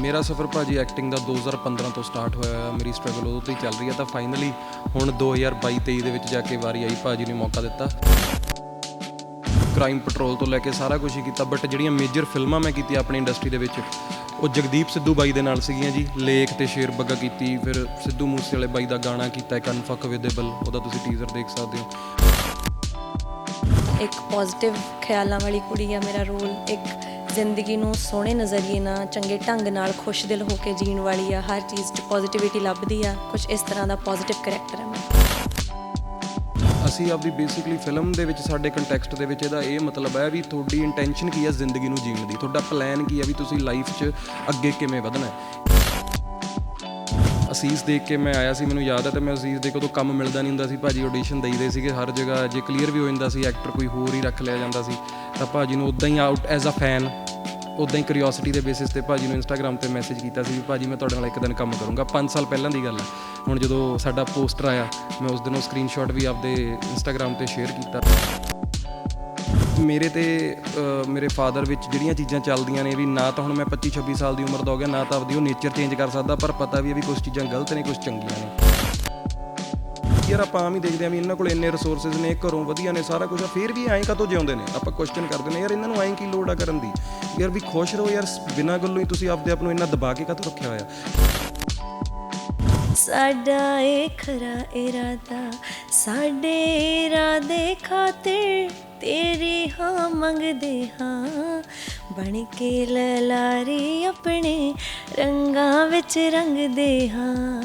ਮੇਰਾ ਸਫ਼ਰ ਭਾਜੀ ਐਕਟਿੰਗ ਦਾ 2015 ਤੋਂ ਸਟਾਰਟ ਹੋਇਆ ਮੇਰੀ ਸਟਰਗਲ ਉਦੋਂ ਤੋਂ ਹੀ ਚੱਲ ਰਹੀ ਹੈ ਤਾਂ ਫਾਈਨਲੀ ਹੁਣ 2022-23 ਦੇ ਵਿੱਚ ਜਾ ਕੇ ਵਾਰੀ ਆਈ, ਭਾਜੀ ਨੇ ਮੌਕਾ ਦਿੱਤਾ। ਕ੍ਰਾਈਮ ਪੈਟਰੋਲ ਤੋਂ ਲੈ ਕੇ ਸਾਰਾ ਕੁਝ ਹੀ ਕੀਤਾ ਬਟ ਜਿਹੜੀਆਂ ਮੇਜਰ ਫਿਲਮਾਂ ਮੈਂ ਕੀਤੀਆਂ ਆਪਣੀ ਇੰਡਸਟਰੀ ਦੇ ਵਿੱਚ, ਉਹ ਜਗਦੀਪ ਸਿੱਧੂ ਬਾਈ ਦੇ ਨਾਲ ਸੀਗੀਆਂ ਜੀ, ਲੇਖ ਤੇ ਸ਼ੇਰ ਬੱਗਾ ਕੀਤੀ, ਫਿਰ ਸਿੱਧੂ ਮੂਸੇ ਵਾਲੇ ਬਾਈ ਦਾ ਗਾਣਾ ਕੀਤਾ, ਇੱਕ ਅਨਫਕਵਿਦੇਬਲ ਉਹਦਾ ਤੁਸੀਂ ਟੀਜ਼ਰ ਦੇਖ ਸਕਦੇ ਹੋ। ਇੱਕ ਪੋਜ਼ਿਟਿਵ ਖਿਆਲਾਂ ਵਾਲੀ ਕੁੜੀ ਆ ਮੇਰਾ ਰੋਲ, ਇੱਕ ਜ਼ਿੰਦਗੀ ਨੂੰ ਸੋਹਣੇ ਨਜ਼ਰੀਏ ਨਾਲ, ਚੰਗੇ ਢੰਗ ਨਾਲ, ਖੁਸ਼ ਦਿਲ ਹੋ ਕੇ ਜੀਣ ਵਾਲੀ ਆ, ਹਰ ਚੀਜ਼ 'ਚ ਪੋਜ਼ਿਟਿਵਿਟੀ ਲੱਭਦੀ ਆ। ਕੁਝ ਇਸ ਤਰ੍ਹਾਂ ਦਾ ਪੋਜ਼ਿਟਿਵ ਕਰੈਕਟਰ ਹੈ ਮੇਰਾ ਅਸੀਂ ਆਪਦੀ ਬੇਸਿਕਲੀ ਫਿਲਮ ਦੇ ਵਿੱਚ, ਸਾਡੇ ਕੰਟੈਕਸਟ ਦੇ ਵਿੱਚ ਇਹਦਾ ਇਹ ਮਤਲਬ ਹੈ ਵੀ ਤੁਹਾਡੀ ਇੰਟੈਂਸ਼ਨ ਕੀ ਹੈ ਜ਼ਿੰਦਗੀ ਨੂੰ ਜੀਣ ਦੀ। ਤੁਹਾਡਾ ਪਲਾਨ ਕੀ ਹੈ ਵੀ ਤੁਸੀਂ ਲਾਈਫ 'ਚ ਅੱਗੇ ਕਿਵੇਂ ਵਧਣਾ ਹੈ। ਅਸੀਸ ਦੇਖ ਕੇ ਮੈਂ ਆਇਆ ਸੀ, ਮੈਨੂੰ ਯਾਦ ਹੈ ਤੇ ਮੈਂ ਅਸੀਸ ਦੇ ਕੇ ਉਦੋਂ ਕੰਮ ਮਿਲਦਾ ਨਹੀਂ ਹੁੰਦਾ ਸੀ। ਭਾਜੀ ਆਡੀਸ਼ਨ ਦੇਈਦੇ ਸੀਗੇ, ਹਰ ਜਗ੍ਹਾ ਜੇ ਕਲੀਅਰ ਵੀ ਹੋ ਜਾਂਦਾ ਸੀ ਐਕਟਰ ਕੋਈ ਹੋਰ ਹੀ ਰੱਖ ਲਿਆ ਜਾਂਦਾ ਸੀ। ਤਾਂ ਭਾਜੀ ਨੂੰ ਉਦਾਂ ਹੀ ਆਊਟ ਐਜ਼ ਅ ਫੈਨ ਉਦਾਂ ਹੀ ਕਿਉਰਿਓਸਿਟੀ ਦੇ ਬੇਸਿਸ ਤੇ ਭਾਜੀ ਨੂੰ ਇੰਸਟਾਗ੍ਰam ਤੇ ਮੈਸੇਜ ਕੀਤਾ ਸੀ ਵੀ ਭਾਜੀ ਮੈਂ ਤੁਹਾਡੇ ਨਾਲ ਇੱਕ ਦਿਨ ਕੰਮ ਕਰੂੰਗਾ। 5 ਸਾਲ ਪਹਿਲਾਂ ਦੀ ਗੱਲ ਹੈ। ਹੁਣ ਜਦੋਂ ਸਾਡਾ ਪੋਸਟਰ ਆਇਆ, ਮੈਂ ਉਸ ਦਿਨ ਉਹ ਸਕਰੀਨਸ਼ਾਟ ਵੀ ਆਪਦੇ ਇੰਸਟਾਗ੍ਰam ਤੇ ਸ਼ੇਅਰ ਕੀਤਾ। ਮੇਰੇ ਤੇ ਮੇਰੇ ਫਾਦਰ ਵਿੱਚ ਜਿਹੜੀਆਂ ਚੀਜ਼ਾਂ ਚੱਲਦੀਆਂ ਨੇ ਵੀ ਨਾ ਤਾਂ ਹੁਣ ਮੈਂ 25 26 ਸਾਲ ਦੀ ਉਮਰ ਦਾ ਹੋ ਗਿਆ, ਨਾ ਤਾਂ ਆਪਦੀ ਉਹ ਨੇਚਰ ਚੇਂਜ ਕਰ ਸਕਦਾ, ਪਰ ਪਤਾ ਵੀ ਹੈ ਵੀ ਕੁਝ ਚੀਜ਼ਾਂ ਗਲਤ ਨੇ ਕੁਝ ਚੰਗੀਆਂ ਨੇ। ਯਾਰ ਆਪਾਂ ਆਮ ਹੀ ਦੇਖਦੇ ਆ ਵੀ ਇਹਨਾਂ ਕੋਲ ਇੰਨੇ ਰਿਸੋਰਸਸ ਨੇ, ਘਰੋਂ ਵਧੀਆ ਨੇ, ਸਾਰਾ ਕੁਝ ਆ, ਫਿਰ ਵੀ ਐਂ ਕਾਤੋਂ ਜਿਉਂਦੇ ਨੇ? ਆਪਾਂ ਕੁਐਸਚਨ ਕਰਦੇ ਨੇ, ਯਾਰ ਇਹਨਾਂ ਨੂੰ ਐਂ ਕੀ ਲੋੜ ਆ ਕਰਨ ਦੀ? ਯਾਰ ਵੀ ਖੁਸ਼ ਰਹੋ ਯਾਰ, ਬਿਨਾਂ ਗੱਲੋਂ ਹੀ ਤੁਸੀਂ ਆਪਦੇ ਆਪ ਨੂੰ ਇੰਨਾ ਦਬਾ ਕੇ ਕਾਤੋਂ ਰੱਖਿਆ ਹੋਇਆ? ਸਾਡਾ ਏ ਖਰਾ ਇਰਾਦਾ, ਸਾਡੇ ਇਰਾਦੇ ਖਾਤਰ ਤੇਰੀ ਹਾਂ ਮੰਗਦੇ ਹਾਂ। ਬਣ ਕੇ ਲਲਾਰੀ ਆਪਣੇ ਰੰਗਾਂ ਵਿੱਚ ਰੰਗਦੇ ਹਾਂ।